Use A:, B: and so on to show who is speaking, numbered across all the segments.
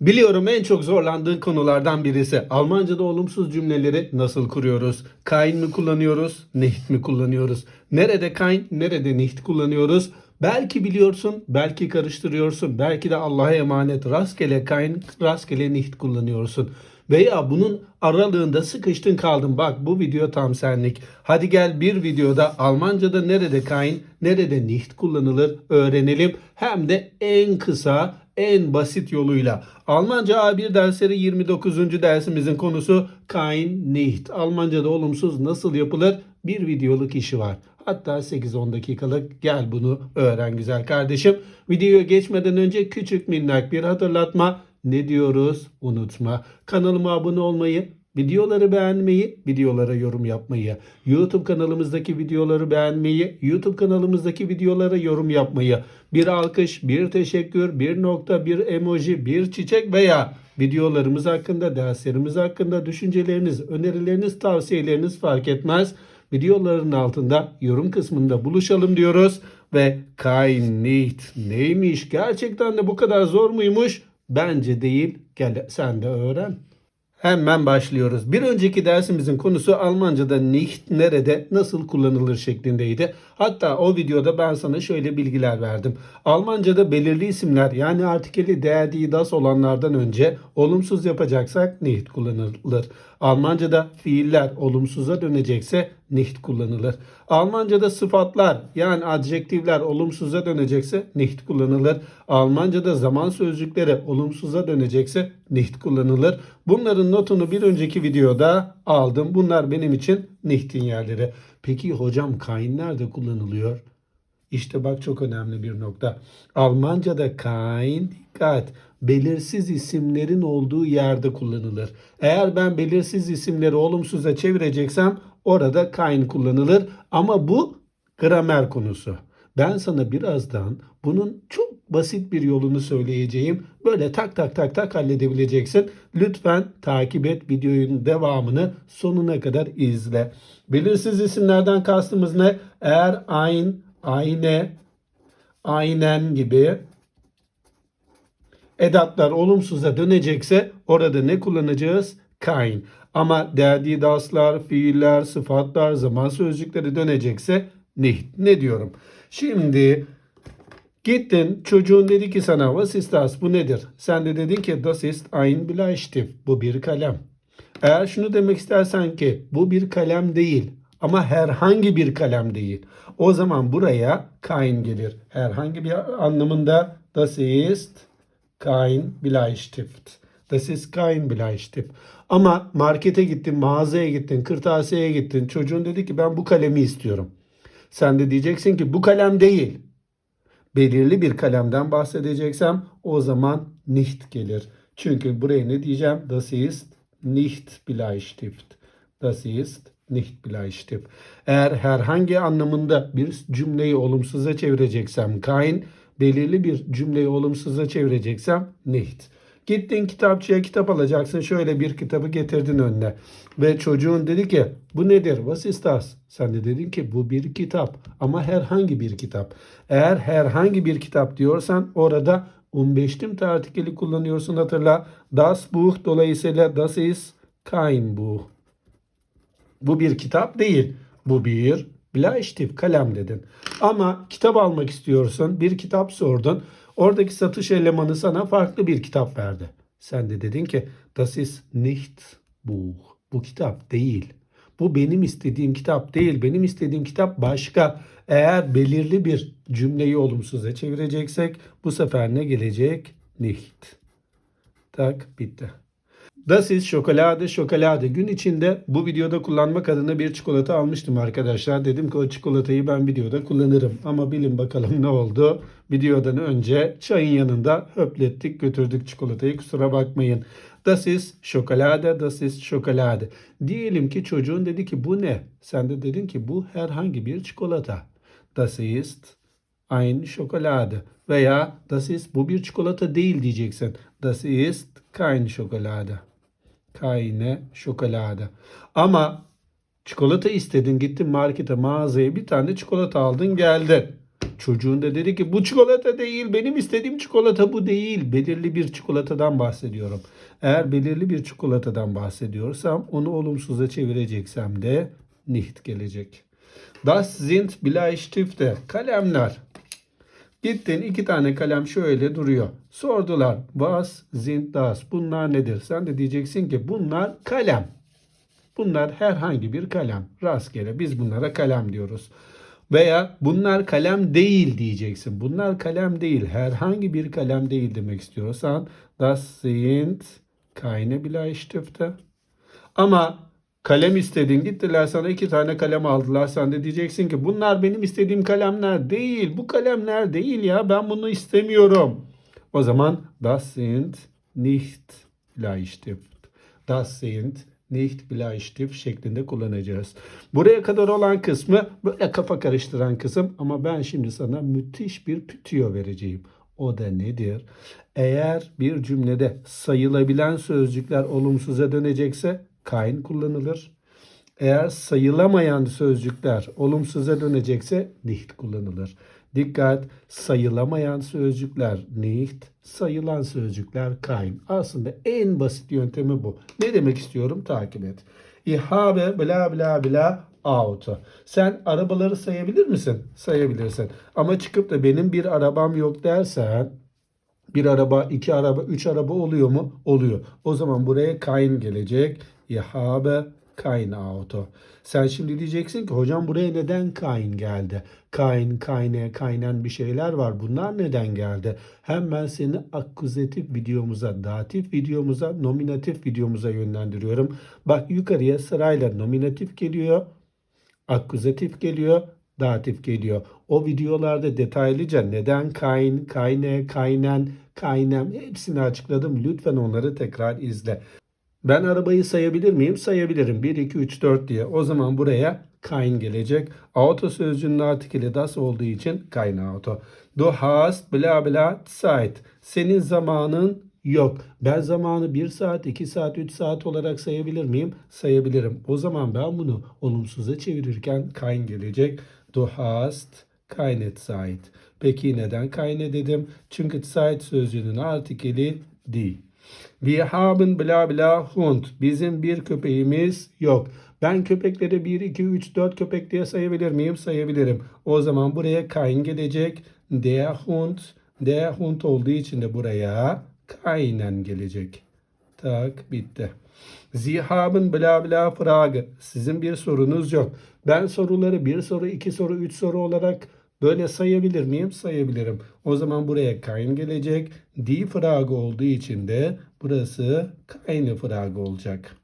A: Biliyorum en çok zorlandığın konulardan birisi. Almanca'da olumsuz cümleleri nasıl kuruyoruz? Kein mi kullanıyoruz? Nicht mi kullanıyoruz? Nerede kein, nerede nicht kullanıyoruz? Belki biliyorsun, belki karıştırıyorsun. Belki de Allah'a emanet rastgele kein, rastgele nicht kullanıyorsun. Veya bunun aralığında sıkıştın kaldın. Bak bu video tam senlik. Hadi gel bir videoda Almanca'da nerede kein, nerede nicht kullanılır öğrenelim. Hem de en kısa, en basit yoluyla. Almanca A1 dersleri 29. dersimizin konusu kein, nicht. Almanca'da olumsuz nasıl yapılır? Bir videoluk işi var. Hatta 8-10 dakikalık gel bunu öğren güzel kardeşim. Videoya geçmeden önce küçük minnak bir hatırlatma. Ne diyoruz? Unutma. Kanalıma abone olmayı, videoları beğenmeyi, videolara yorum yapmayı, YouTube kanalımızdaki videoları beğenmeyi, YouTube kanalımızdaki videolara yorum yapmayı, bir alkış, bir teşekkür, bir nokta, bir emoji, bir çiçek veya videolarımız hakkında, derslerimiz hakkında düşünceleriniz, önerileriniz, tavsiyeleriniz fark etmez. Videoların altında yorum kısmında buluşalım diyoruz ve kein nicht neymiş? Gerçekten de bu kadar zor muymuş? Bence değil. Gel sen de öğren. Hemen başlıyoruz. Bir önceki dersimizin konusu Almanca'da nicht nerede nasıl kullanılır şeklindeydi. Hatta o videoda ben sana şöyle bilgiler verdim. Almanca'da belirli isimler yani artikeli der die das olanlardan önce olumsuz yapacaksak nicht kullanılır. Almanca'da fiiller olumsuza dönecekse nicht kullanılır. Almanca'da sıfatlar yani adjektifler olumsuza dönecekse nicht kullanılır. Almanca'da zaman sözcükleri olumsuza dönecekse nicht kullanılır. Bunların notunu bir önceki videoda aldım. Bunlar benim için nicht'in yerleri. Peki hocam kain nerede kullanılıyor? İşte bak çok önemli bir nokta. Almanca'da kein dikkat belirsiz isimlerin olduğu yerde kullanılır. Eğer ben belirsiz isimleri olumsuza çevireceksem orada kein kullanılır ama bu gramer konusu. Ben sana birazdan bunun çok basit bir yolunu söyleyeceğim. Böyle tak tak tak tak halledebileceksin. Lütfen takip et videonun devamını sonuna kadar izle. Belirsiz isimlerden kastımız ne? Eğer ein, ayne, aynen gibi edatlar olumsuza dönecekse orada ne kullanacağız? Kein. Ama derdi daslar, fiiller, sıfatlar, zaman sözcükleri dönecekse nicht. Ne diyorum? Şimdi gittin çocuğun dedi ki sana was ist das? Bu nedir? Sen de dedin ki das ist ein Bleistift. Bu bir kalem. Eğer şunu demek istersen ki bu bir kalem değil ama herhangi bir kalem değil. O zaman buraya kein gelir. Herhangi bir anlamında das ist kein Bleistift. Das ist kein Bleistift. Ama markete gittin, mağazaya gittin, kırtasiyeye gittin. Çocuğun dedi ki ben bu kalemi istiyorum. Sen de diyeceksin ki bu kalem değil. Belirli bir kalemden bahsedeceksem o zaman nicht gelir. Çünkü buraya ne diyeceğim? Das ist nicht Bleistift. Das ist nicht Bleistift. Eğer herhangi anlamında bir cümleyi olumsuza çevireceksem kein, belirli bir cümleyi olumsuza çevireceksem nicht. Gittin kitapçıya kitap alacaksın. Şöyle bir kitabı getirdin önüne. Ve çocuğun dedi ki bu nedir? Was ist das? Sen de dedin ki bu bir kitap. Ama herhangi bir kitap. Eğer herhangi bir kitap diyorsan orada unbestimmte artikeli kullanıyorsun hatırla. Das Buch dolayısıyla das ist kein Buch. Bu bir kitap değil. Bu bir Bleistift kalem dedin. Ama kitap almak istiyorsun. Bir kitap sordun. Oradaki satış elemanı sana farklı bir kitap verdi. Sen de dedin ki das ist nicht Buch. Bu kitap değil. Bu benim istediğim kitap değil. Benim istediğim kitap başka. Eğer belirli bir cümleyi olumsuza çevireceksek bu sefer ne gelecek? Nicht. Tak bitti. Das ist şokolade şokolade. Gün içinde bu videoda kullanmak adına bir çikolata almıştım arkadaşlar. Dedim ki o çikolatayı ben videoda kullanırım. Ama bilin bakalım ne oldu. Videodan önce çayın yanında höplettik götürdük çikolatayı kusura bakmayın. Das ist şokolade, das ist şokolade. Diyelim ki çocuğun dedi ki bu ne? Sen de dedin ki bu herhangi bir çikolata. Das ist ein Schokolade. Veya das ist bu bir çikolata değil diyeceksin. Das ist kein Schokolade. Keine Schokolade. Ama çikolata istedin gittin markete mağazaya bir tane çikolata aldın geldin. çocuğun da dedi ki bu çikolata değil benim istediğim çikolata bu değil. Belirli bir çikolatadan bahsediyorum. Eğer belirli bir çikolatadan bahsediyorsam onu olumsuza çevireceksem de nicht gelecek. Das sind Bleistifte. Kalemler. Gittin iki tane kalem şöyle duruyor. Sordular. Was sind das? Bunlar nedir? Sen de diyeceksin ki bunlar kalem. Bunlar herhangi bir kalem. Rastgele biz bunlara kalem diyoruz. Veya bunlar kalem değil diyeceksin. Bunlar kalem değil. Herhangi bir kalem değil demek istiyorsan das sind keine Bleistifte. Ama kalem istedin gittiler sana iki tane kalem aldılar. Sen de diyeceksin ki bunlar benim istediğim kalemler değil. Bu kalemler değil ya ben bunu istemiyorum. O zaman das sind nicht Bleistift. Das sind nicht Bleistift şeklinde kullanacağız. Buraya kadar olan kısmı böyle kafa karıştıran kısım ama ben şimdi sana müthiş bir pütüyo vereceğim. O da nedir? Eğer bir cümlede sayılabilen sözcükler olumsuza dönecekse kain kullanılır. Eğer sayılamayan sözcükler olumsuza dönecekse nicht kullanılır. Dikkat sayılamayan sözcükler nicht, sayılan sözcükler kein. Aslında en basit yöntemi bu. Ne demek istiyorum takip et. Ich habe bla bla bla Auto. Sen arabaları sayabilir misin? Sayabilirsin. Ama çıkıp da benim bir arabam yok dersen bir araba, iki araba, üç araba oluyor mu? Oluyor. O zaman buraya kein gelecek. Ich habe kein Auto. Sen şimdi diyeceksin ki hocam buraya neden kain geldi? Kain, kayne, kaynen bir şeyler var. Bunlar neden geldi? Hemen seni akkuzatif videomuza, datif videomuza, nominatif videomuza yönlendiriyorum. Bak yukarıya sırayla nominatif geliyor, akkuzatif geliyor, datif geliyor. O videolarda detaylıca neden kain, kayne, kaynen, kaynem hepsini açıkladım. Lütfen onları tekrar izle. Ben arabayı sayabilir miyim? Sayabilirim. 1, 2, 3, 4 diye. O zaman buraya kein gelecek. Auto sözcüğünün artikeli das olduğu için kein Auto. Du hast bla bla Zeit. Senin zamanın yok. Ben zamanı 1 saat, 2 saat, 3 saat olarak sayabilir miyim? Sayabilirim. O zaman ben bunu olumsuza çevirirken kein gelecek. Du hast keine Zeit. Peki neden keine dedim? Çünkü Zeit sözcüğünün artikeli die. Wir haben bla bla Hund. Bizim bir köpeğimiz yok. Ben köpekleri 1, 2, 3, 4 köpek diye sayabilir miyim? Sayabilirim. O zaman buraya kein gelecek. Der Hund. Der Hund olduğu için de buraya keinen gelecek. Tak bitti. Sie haben bla bla Frage. Sizin bir sorunuz yok. Ben soruları bir soru, iki soru, üç soru olarak Böyle sayabilir miyim? Sayabilirim. O zaman buraya kein gelecek. Die Frage olduğu için de burası keine Frage olacak.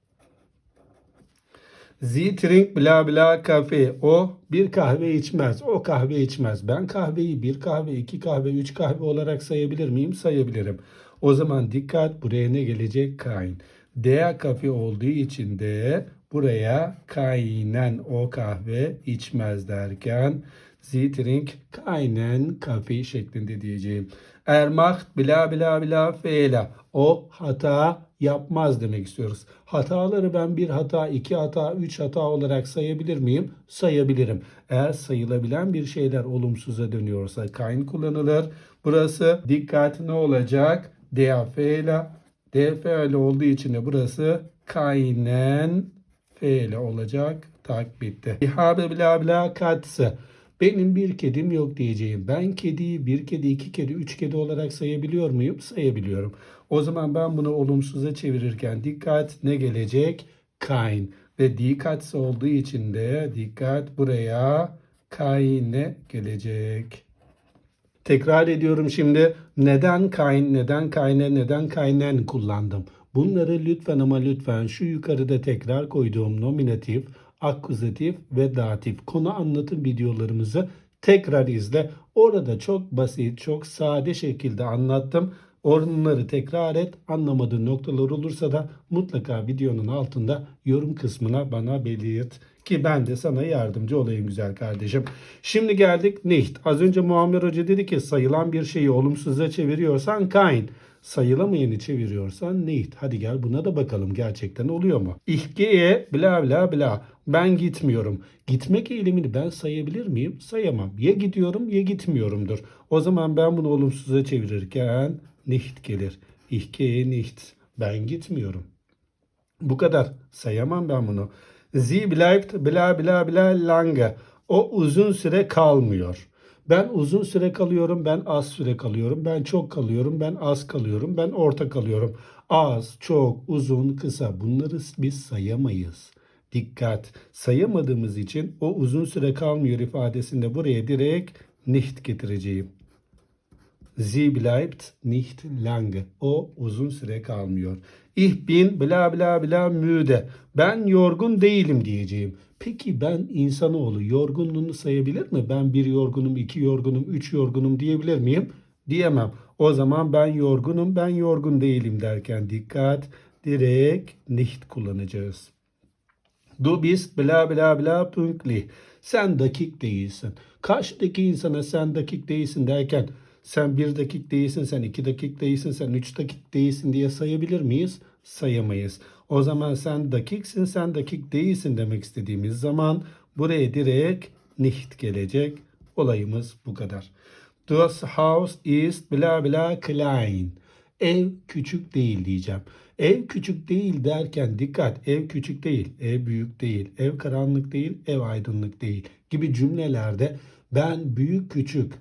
A: Sie trinkt bla bla kafe. O bir kahve içmez. O kahve içmez. Ben kahveyi bir kahve, iki kahve, üç kahve olarak sayabilir miyim? Sayabilirim. O zaman dikkat buraya ne gelecek? Kein. Der kafe olduğu için de buraya keinen o kahve içmez derken Sie trink keinen Kaffee şeklinde diyeceğim. Er macht bla bla bla feela. O hata yapmaz demek istiyoruz. Hataları ben bir hata, iki hata, üç hata olarak sayabilir miyim? Sayabilirim. Eğer sayılabilen bir şeyler olumsuza dönüyorsa kein kullanılır. Burası dikkat ne olacak? Der feela. Der feela olduğu için de burası keinen feela olacak. Tak bitti. Ich habe bla bla Katze. Benim bir kedim yok diyeceğim. Ben kediyi bir kedi, iki kedi, üç kedi olarak sayabiliyor muyum? Sayabiliyorum. O zaman ben bunu olumsuza çevirirken dikkat ne gelecek? Kein. Ve dikkat olduğu için de dikkat buraya keine gelecek. Tekrar ediyorum şimdi. Neden kain, neden kayne, neden kaynen kullandım? Bunları lütfen ama lütfen şu yukarıda tekrar koyduğum nominatif, akkuzatif ve datif konu anlatım videolarımızı tekrar izle. Orada çok basit, çok sade şekilde anlattım. Onları tekrar et. Anlamadığın noktalar olursa da mutlaka videonun altında yorum kısmına bana belirt. Ki ben de sana yardımcı olayım güzel kardeşim. Şimdi geldik nicht. Az önce Muammer Hoca dedi ki sayılan bir şeyi olumsuza çeviriyorsan kein. sayılamayanı çeviriyorsan nicht. Hadi gel buna da bakalım gerçekten oluyor mu? Ich gehe bla bla bla. Ben gitmiyorum. Gitmek eylemini ben sayabilir miyim? Sayamam. Ya gidiyorum ya gitmiyorumdur. O zaman ben bunu olumsuza çevirirken nicht gelir. Ich gehe nicht. Ben gitmiyorum. Bu kadar. Sayamam ben bunu. Sie bleibt bla bla bla lange. O uzun süre kalmıyor. Ben uzun süre kalıyorum, ben az süre kalıyorum, ben çok kalıyorum, ben az kalıyorum, ben orta kalıyorum. Az, çok, uzun, kısa bunları biz sayamayız. Dikkat! Sayamadığımız için o uzun süre kalmıyor ifadesinde buraya direkt nicht getireceğim. Sie bleibt nicht lange. O uzun süre kalmıyor. Ich bin bla bla bla müde. Ben yorgun değilim diyeceğim. Peki ben insanoğlu yorgunluğunu sayabilir mi? Ben bir yorgunum, iki yorgunum, üç yorgunum diyebilir miyim? Diyemem. O zaman ben yorgunum, ben yorgun değilim derken dikkat direkt nicht kullanacağız. Du bist bla bla bla pünktlich. Sen dakik değilsin. Karşıdaki insana sen dakik değilsin derken sen bir dakik değilsin, sen iki dakik değilsin, sen üç dakik değilsin diye sayabilir miyiz? Sayamayız. O zaman sen dakiksin, sen dakik değilsin demek istediğimiz zaman buraya direkt nicht gelecek. Olayımız bu kadar. Das Haus ist bla bla klein. Ev küçük değil diyeceğim. Ev küçük değil derken dikkat ev küçük değil, ev büyük değil, ev karanlık değil, ev aydınlık değil gibi cümlelerde ben büyük küçük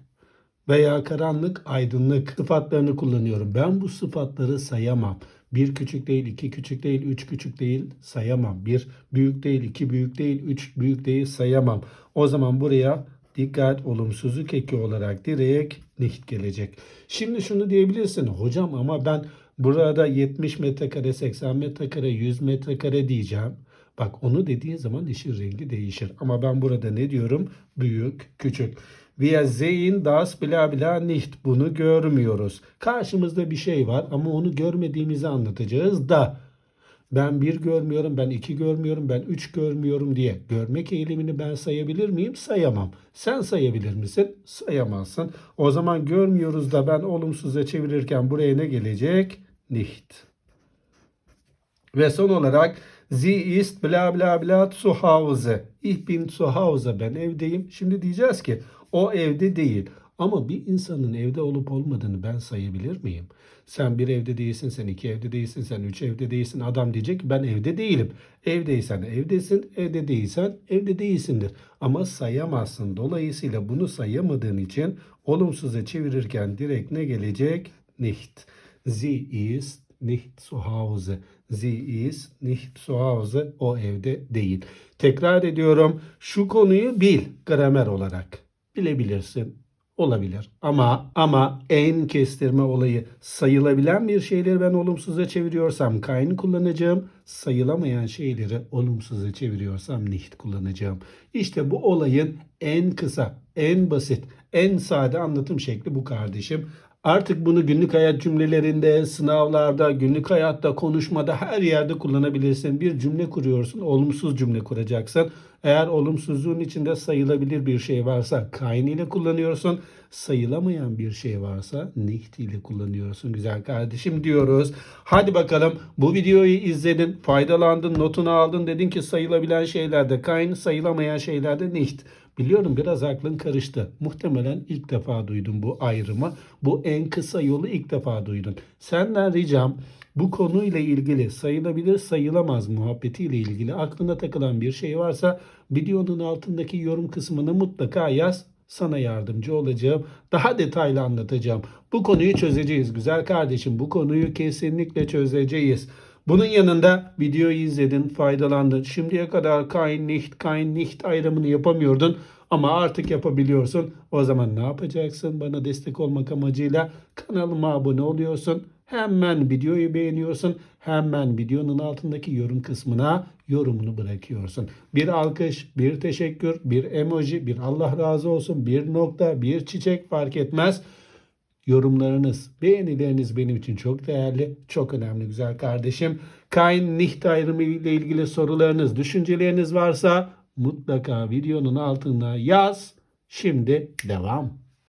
A: veya karanlık aydınlık sıfatlarını kullanıyorum. Ben bu sıfatları sayamam. Bir küçük değil, iki küçük değil, üç küçük değil sayamam. Bir büyük değil, iki büyük değil, üç büyük değil sayamam. O zaman buraya dikkat olumsuzluk eki olarak direkt nicht gelecek. Şimdi şunu diyebilirsin. Hocam ama ben burada 70 metrekare, 80 metrekare, 100 metrekare diyeceğim. Bak onu dediğin zaman işin rengi değişir. Ama ben burada ne diyorum? Büyük, küçük. Wir sehen das bla bla nicht. Bunu görmüyoruz. Karşımızda bir şey var ama onu görmediğimizi anlatacağız da ben bir görmüyorum, ben iki görmüyorum, ben üç görmüyorum diye görmek eylemini ben sayabilir miyim? Sayamam. Sen sayabilir misin? Sayamazsın. O zaman görmüyoruz da ben olumsuza çevirirken buraya ne gelecek? Nicht. Ve son olarak Sie ist bla bla bla zu Hause. Ich bin zu Hause. Ben evdeyim. Şimdi diyeceğiz ki o evde değil. Ama bir insanın evde olup olmadığını ben sayabilir miyim? Sen bir evde değilsin, sen iki evde değilsin, sen üç evde değilsin. Adam diyecek ben evde değilim. Evdeysen evdesin, evde değilsen evde değilsindir. Ama sayamazsın. Dolayısıyla bunu sayamadığın için olumsuza çevirirken direkt ne gelecek? Nicht. Sie ist nicht zu Hause. Sie ist nicht zu Hause. O evde değil. Tekrar ediyorum. Şu konuyu bil gramer olarak. Bilebilirsin. Olabilir. Ama ama en kestirme olayı sayılabilen bir şeyleri ben olumsuza çeviriyorsam kain kullanacağım. Sayılamayan şeyleri olumsuza çeviriyorsam nicht kullanacağım. İşte bu olayın en kısa, en basit, en sade anlatım şekli bu kardeşim. Artık bunu günlük hayat cümlelerinde, sınavlarda, günlük hayatta, konuşmada her yerde kullanabilirsin. Bir cümle kuruyorsun, olumsuz cümle kuracaksın. Eğer olumsuzluğun içinde sayılabilir bir şey varsa kain ile kullanıyorsun. Sayılamayan bir şey varsa nicht ile kullanıyorsun güzel kardeşim diyoruz. Hadi bakalım bu videoyu izledin, faydalandın, notunu aldın. Dedin ki sayılabilen şeylerde kain, sayılamayan şeylerde nicht. Biliyorum biraz aklın karıştı. Muhtemelen ilk defa duydun bu ayrımı. Bu en kısa yolu ilk defa duydun. Senden ricam bu konuyla ilgili sayılabilir sayılamaz muhabbetiyle ilgili aklına takılan bir şey varsa videonun altındaki yorum kısmını mutlaka yaz. Sana yardımcı olacağım. Daha detaylı anlatacağım. Bu konuyu çözeceğiz güzel kardeşim. Bu konuyu kesinlikle çözeceğiz. Bunun yanında videoyu izledin, faydalandın. Şimdiye kadar kain nicht, kain nicht ayrımını yapamıyordun. Ama artık yapabiliyorsun. O zaman ne yapacaksın? Bana destek olmak amacıyla kanalıma abone oluyorsun. Hemen videoyu beğeniyorsun. Hemen videonun altındaki yorum kısmına yorumunu bırakıyorsun. Bir alkış, bir teşekkür, bir emoji, bir Allah razı olsun, bir nokta, bir çiçek fark etmez. Yorumlarınız, beğenileriniz benim için çok değerli, çok önemli güzel kardeşim. Kain nicht ayrımı ile ilgili sorularınız, düşünceleriniz varsa mutlaka videonun altına yaz. Şimdi devam.